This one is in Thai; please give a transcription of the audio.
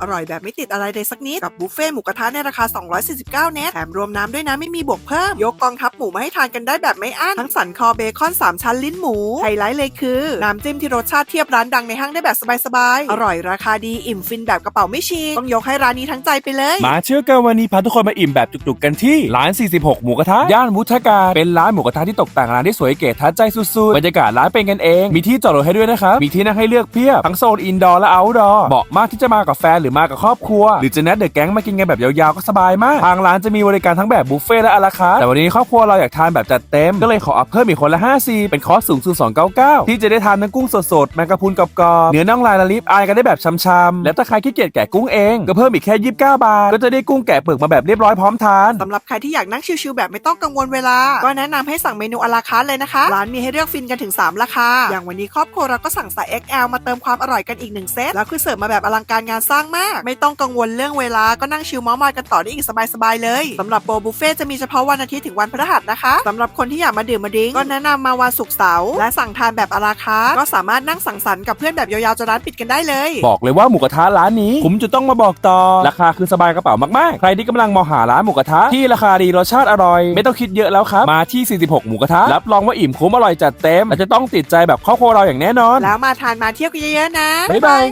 อร่อยแบบไม่ติดอะไรเลยสักนิด กับบุฟเฟ่หมูกระทะในราคา 249 เนตแถมรวมน้ำด้วยนะไม่มีบวกเพิ่ม ยกกองทัพหมูมาให้ทานกันได้แบบไม่อั้น ทั้งสันคอเบคอน 3 ชั้นลิ้นหมู ไฮไลท์เลยคือ น้ำจิ้มที่รสชาติเทียบร้านดังในห้างได้แบบสบายๆ อร่อยราคาดีอิ่มฟินแบบกระเป๋าไม่ชีต้องยกให้ร้านนี้ทั้งใจไปเลย มาเชื่อกันวันนี้พาทุกคนมาอิ่มแบบจุกๆกันที่ร้าน 46 หมูกระทะย่านวุฒการเป็นร้านหมูกระทะที่ตกแต่งร้านได้สวยเก๋ทัดใจสุดๆบรรยากาศร้านเป็นกันเอง มีที่จอดรถให้ด้วยนะครับมีที่นั่งให้เลือกเพียบทั้งโซนอินดอร์และเอาท์ดอร์เหมาะมากที่จะมากับแฟนหรือมากับครอบครัว หรือจะนัดเดอะแก๊งมากินกันแบบยาวๆก็สบายมาก ทางร้านจะมีบริการทั้งแบบบุฟเฟ่ต์และอาราคาร์ทแต่วันนี้ครอบครัวเราอยากทานแบบจัดเต็ม ก็เลยขออัพเพิ่มอีกคนละ5ซีเป็นคอร์สสูงสุด299 ที่จะได้ทานทั้งกุ้งสดๆแมงกะพรุนกรอบๆเนื้อน่องลายละลิปอายกันได้แบบช้ำๆและถ้าใครขี้เกียจแกะกุ้งเองก็เพิ่มอีกแค่29บาทก็จะได้กุ้งแกะเปลือกมาแบบเรียบร้อยพร้อมทานสำหรับใครที่อยากนั่งชิลๆแบบไม่ต้องกังวลเวลา ก็แนะนำให้สั่งเมนูอลาคาร์ทเลยนะคะร้านมีให้เลือกฟินกันถึง 3 ราคา อย่างวันนี้ครอบครัวเราก็สั่งไซส์ XL มาเติมความอร่อยกันอีกหนึ่งเซตแล้วคือเสิร์ฟมาแบบอลังการงานสร้างมากไม่ต้องกังวลเรื่องเวลาก็นั่งชิลเมาส์มอยกันต่อได้อีกสบายๆเลยสำหรับโปรบุฟเฟ่ต์จะมีเฉพาะวันอาทิตย์ถึงวันพฤหัสนะคะสำหรับคนที่อยากมาดื่มมาดิ้งก็แนะนำมาวันศุกร์เสาร์และสั่งทานแบบอลาคาร์ทก็สามารถนั่งสังสรรค์กับเพื่อนแบบยาวๆจนร้านปิดกันได้เลย บอกเลยว่าหมูกระทะร้านนี้ผมจะต้องมาบอกต่อราคาคือสบายกระเป๋ามากๆ ใครที่กำลังมองหาร้านหมูกระทะที่ราคาดีรสชาติอร่อย ไม่ต้องคิดเยอะแล้วครับมาที่ 46 หมูกระทะรับรองว่าอิ่มคุ้มอร่อยจัดเต็มและจะต้องติดใจแบบครอบครัวเราอย่างแน่นอน แล้วมาทานมาเที่ยวกันเยอะๆนะบ๊ายบาย